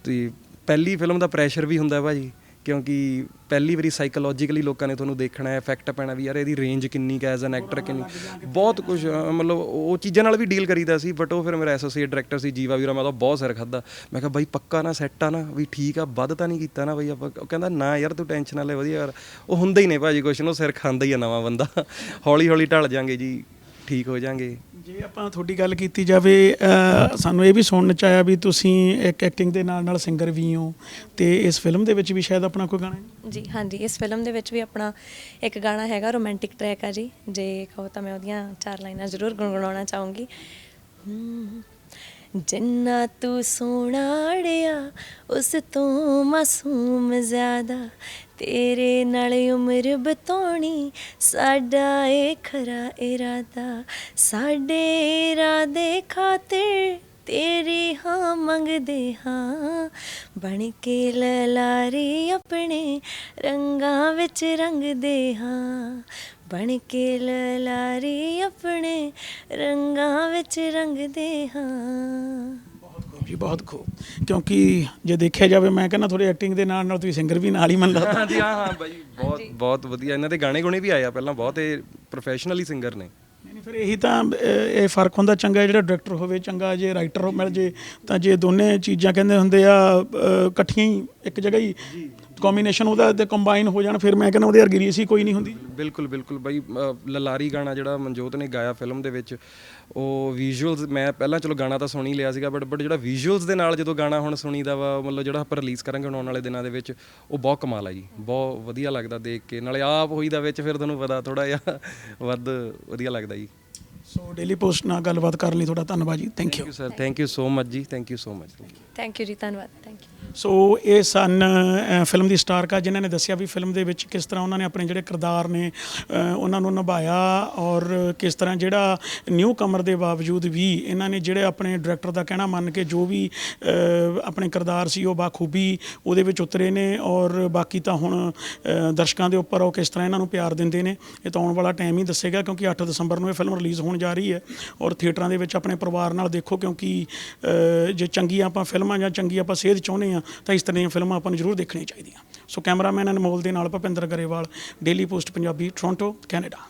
ਤੇ ਪਹਿਲੀ ਫਿਲਮ ਦਾ ਪ੍ਰੈਸ਼ਰ ਵੀ ਹੁੰਦਾ ਭਾਜੀ। ਕਿਉਂਕਿ ਪਹਿਲੀ ਵਾਰੀ ਸਾਈਕੋਲੋਜੀਕਲੀ ਲੋਕਾਂ ਨੇ ਤੁਹਾਨੂੰ ਦੇਖਣਾ ਹੈ ਇਫੈਕਟ ਪੈਣਾ ਵੀ, ਯਾਰ ਇਹਦੀ ਰੇਂਜ ਕਿੰਨੀ ਕਾ ਐਜ਼ ਐਨ ਐਕਟਰ ਕਿੰਨੀ ਬਹੁਤ ਕੁਝ ਮਤਲਬ ਉਹ ਚੀਜ਼ਾਂ ਨਾਲ ਵੀ ਡੀਲ ਕਰੀਦਾ ਸੀ ਬਟ ਉਹ ਫਿਰ ਮੇਰਾ ਐਸੋਸੀਏਟ ਡਾਇਰੈਕਟਰ ਸੀ ਜੀਵਾ ਵੀਰਾ, ਮੈਂ ਤਾਂ ਬਹੁਤ ਸਿਰ ਖਾਦਾ ਮੈਂ ਕਿਹਾ, ਬਾਈ, ਪੱਕਾ ਨਾ ਸੈੱਟ ਆ ਨਾ, ਵੀ ਠੀਕ ਆ, ਵੱਧ ਤਾਂ ਨਹੀਂ ਕੀਤਾ ਨਾ ਬਾਈ ਆਪਾਂ। ਉਹ ਕਹਿੰਦਾ, ਨਾ ਯਾਰ, ਤੂੰ ਟੈਨਸ਼ਨ ਨਾ ਲੈ, ਵਧੀਆ ਯਾਰ। ਉਹ ਹੁੰਦਾ ਹੀ ਨੇ ਭਾਜੀ ਕੁਛ ਨੂੰ ਸਿਰ ਖਾਂਦਾ ਹੀ ਆ ਨਵਾਂ ਬੰਦਾ। ਹੌਲੀ ਹੌਲੀ ਢਲ ਜਾਾਂਗੇ ਜੀ। ਠੀਕ ਹੋ ਜਾਾਂਗੇ। ਜੇ ਆਪਾਂ ਤੁਹਾਡੀ ਗੱਲ ਕੀਤੀ ਜਾਵੇ ਸਾਨੂੰ ਇਹ ਵੀ ਸੁਣਨ ਚ ਆਇਆ ਵੀ ਤੁਸੀਂ ਇੱਕ ਐਕਟਿੰਗ ਦੇ ਨਾਲ ਨਾਲ ਸਿੰਗਰ ਵੀ ਹੋ ਤੇ ਇਸ ਫਿਲਮ ਦੇ ਵਿੱਚ ਵੀ ਸ਼ਾਇਦ ਆਪਣਾ ਕੋਈ ਗਾਣਾ ਹੈ? ਜੀ ਹਾਂਜੀ ਇਸ ਫਿਲਮ ਦੇ ਵਿੱਚ ਵੀ ਆਪਣਾ ਇੱਕ ਗਾਣਾ ਹੈਗਾ ਰੋਮਾਂਟਿਕ ਟਰੈਕ ਆ ਜੀ। ਜੇ ਕਹੋ ਤਾਂ ਮੈਂ ਉਹਦੀਆਂ ਚਾਰ ਲਾਈਨਾਂ ਜ਼ਰੂਰ ਗੁੰਗਣਾਉਣਾ ਚਾਹੂੰਗੀ। ਜਿੰਨਾ ਤੂੰ ਸੋਹਣਾ ਅੜਿਆ ਉਸ ਤੋਂ ਮਾਸੂਮ ਜ਼ਿਆਦਾ ਤੇਰੇ ਨਾਲ ਉਮਰ ਬਤਾਉਣੀ, ਸਾਡਾ ਏ ਖਰਾ ਇਰਾਦਾ। ਸਾਡੇ ਇਰਾਦੇ ਖਾਤਰ ਤੇਰੀ ਹਾਂ ਮੰਗਦੇ ਹਾਂ। ਬਣ ਕੇ ਲਲਾਰੀ ਆਪਣੇ ਰੰਗਾਂ ਵਿੱਚ ਰੰਗਦੇ ਹਾਂ। ਬਣ ਕੇ ਲਲਾਰੀ ਆਪਣੇ ਰੰਗਾਂ ਵਿੱਚ ਰੰਗਦੇ ਹਾਂ। ਜੀ ਬਹੁਤ ਖੂਬ। ਕਿਉਂਕਿ ਜੇ ਦੇਖਿਆ ਜਾਵੇ ਮੈਂ ਕਹਿੰਦਾ ਥੋੜੀ ਐਕਟਿੰਗ ਦੇ ਨਾਲ ਨਾਲ ਤੁਸੀਂ ਸਿੰਗਰ ਵੀ ਨਾਲ ਹੀ ਮੰਨ ਲਾ ਹਾਂਜੀ ਹਾਂ ਹਾਂ ਬਾਈ ਬਹੁਤ ਬਹੁਤ ਵਧੀਆ। ਇਹਨਾਂ ਦੇ ਗਾਣੇ ਗੁਣੇ ਵੀ ਆਏ ਆ ਪਹਿਲਾਂ ਬਹੁਤ ਇਹ ਪ੍ਰੋਫੈਸ਼ਨਲੀ ਸਿੰਗਰ ਨੇ। ਨਹੀਂ ਨਹੀਂ, ਫਿਰ ਇਹੀ ਤਾਂ ਇਹ ਫ਼ਰਕ ਹੁੰਦਾ ਚੰਗਾ ਜਿਹੜਾ ਡਾਇਰੈਕਟਰ ਹੋਵੇ ਚੰਗਾ ਜੇ ਰਾਈਟਰ ਮਿਲ ਜੇ ਤਾਂ ਜੇ ਦੋਨੇ ਚੀਜ਼ਾਂ ਕਹਿੰਦੇ ਹੁੰਦੇ ਆ ਇਕੱਠੀਆਂ ਹੀ ਇੱਕ ਜਗ੍ਹਾ ਹੀ। ਕੰਬੀਨੇਸ਼ਨ ਉਹਦਾ ਤੇ ਕੰਬਾਈਨ ਹੋ ਜਾਣ ਫਿਰ ਮੈਂ ਕਹਿੰਦਾ ਉਹਦੇ ਅਰਗਰੀ ਸੀ ਕੋਈ ਨਹੀਂ ਹੁੰਦੀ। ਬਿਲਕੁਲ ਬਿਲਕੁਲ। ਬਾਈ ਅ, ਲਲਾਰੀ ਗਾਣਾ ਜਿਹੜਾ ਮਨਜੋਤ ਨੇ ਗਾਇਆ ਫਿਲਮ ਦੇ ਵਿੱਚ ਉਹ ਵਿਜ਼ੂਅਲਸ ਮੈਂ ਪਹਿਲਾਂ ਚਲੋ ਗਾਣਾ ਤਾਂ ਸੁਣ ਹੀ ਲਿਆ ਸੀਗਾ ਬਟ ਬਟ ਜਿਹੜਾ ਵਿਜ਼ੂਅਲਸ ਦੇ ਨਾਲ ਜਦੋਂ ਗਾਣਾ ਹੁਣ ਸੁਣੀਦਾ ਵਾ ਮਤਲਬ ਜਿਹੜਾ ਆਪਾਂ ਰਿਲੀਜ਼ ਕਰਾਂਗੇ ਹੁਣ ਆਉਣ ਵਾਲੇ ਦਿਨਾਂ ਦੇ ਵਿੱਚ ਉਹ ਬਹੁਤ ਕਮਾਲ ਆ ਜੀ। ਬਹੁਤ ਵਧੀਆ ਲੱਗਦਾ ਦੇਖ ਕੇ। ਨਾਲੇ ਆਪ ਹੋਈਦਾ ਵਿੱਚ ਫਿਰ ਤੁਹਾਨੂੰ ਪਤਾ ਥੋੜਾ ਜਿਹਾ ਵੱਧ ਵਧੀਆ ਲੱਗਦਾ ਜੀ। ਸੋ ਡੇਲੀ ਪੋਸਟ ਨਾਲ ਗੱਲਬਾਤ ਕਰਨ ਲਈ ਤੁਹਾਡਾ ਧੰਨਵਾਦ ਜੀ। Thank you sir thank you so much ਜੀ thank you so much thank you ਜੀ ਧੰਨਵਾਦ ਥੈਂਕ ਯੂ ਸੋ ਇਹ ਸਨ ਫਿਲਮ ਦੀ ਸਟਾਰ ਕਾ ਜਿਨ੍ਹਾਂ ਨੇ ਦੱਸਿਆ ਵੀ ਫਿਲਮ ਦੇ ਵਿੱਚ ਕਿਸ ਤਰ੍ਹਾਂ ਉਹਨਾਂ ਨੇ ਆਪਣੇ ਜਿਹੜੇ ਕਿਰਦਾਰ ਨੇ ਉਹਨਾਂ ਨੂੰ ਨਿਭਾਇਆ ਔਰ ਕਿਸ ਤਰ੍ਹਾਂ ਜਿਹੜਾ ਨਿਊ ਕਮਰ ਦੇ ਬਾਵਜੂਦ ਵੀ ਇਹਨਾਂ ਨੇ ਜਿਹੜੇ ਆਪਣੇ ਡਾਇਰੈਕਟਰ ਦਾ ਕਹਿਣਾ ਮੰਨ ਕੇ ਜੋ ਵੀ ਆਪਣੇ ਕਿਰਦਾਰ ਸੀ ਉਹ ਬਾਖੂਬੀ ਉਹਦੇ ਵਿੱਚ ਉਤਰੇ ਨੇ ਔਰ ਬਾਕੀ ਤਾਂ ਹੁਣ ਦਰਸ਼ਕਾਂ ਦੇ ਉੱਪਰ ਉਹ ਕਿਸ ਤਰ੍ਹਾਂ ਇਹਨਾਂ ਨੂੰ ਪਿਆਰ ਦਿੰਦੇ ਨੇ ਇਹ ਤਾਂ ਆਉਣ ਵਾਲਾ ਟਾਈਮ ਹੀ ਦੱਸੇਗਾ ਕਿਉਂਕਿ 8 ਦਸੰਬਰ ਨੂੰ ਇਹ ਫਿਲਮ ਰਿਲੀਜ਼ ਹੋਣ ਜਾ ਰਹੀ ਹੈ ਔਰ ਥੀਏਟਰਾਂ ਦੇ ਵਿੱਚ ਆਪਣੇ ਪਰਿਵਾਰ ਨਾਲ ਦੇਖੋ ਕਿਉਂਕਿ ਜੇ ਚੰਗੀ ਆਪਾਂ ਫਿਲਮਾਂ ਜਾਂ ਚੰਗੀ ਆਪਾਂ ਸੇਧ ਚਾਹੁੰਦੇ ਆ ਤਾਂ ਇਸ ਤਰ੍ਹਾਂ ਦੀਆਂ ਫਿਲਮਾਂ ਆਪਾਂ ਨੂੰ ਜ਼ਰੂਰ ਦੇਖਣੀਆਂ ਚਾਹੀਦੀਆਂ। ਸੋ ਕੈਮਰਾਮੈਨ ਅਨਮੋਲ ਦੇ ਨਾਲ Bhupinder Grewal, daily post, Punjabi, Toronto, Canada.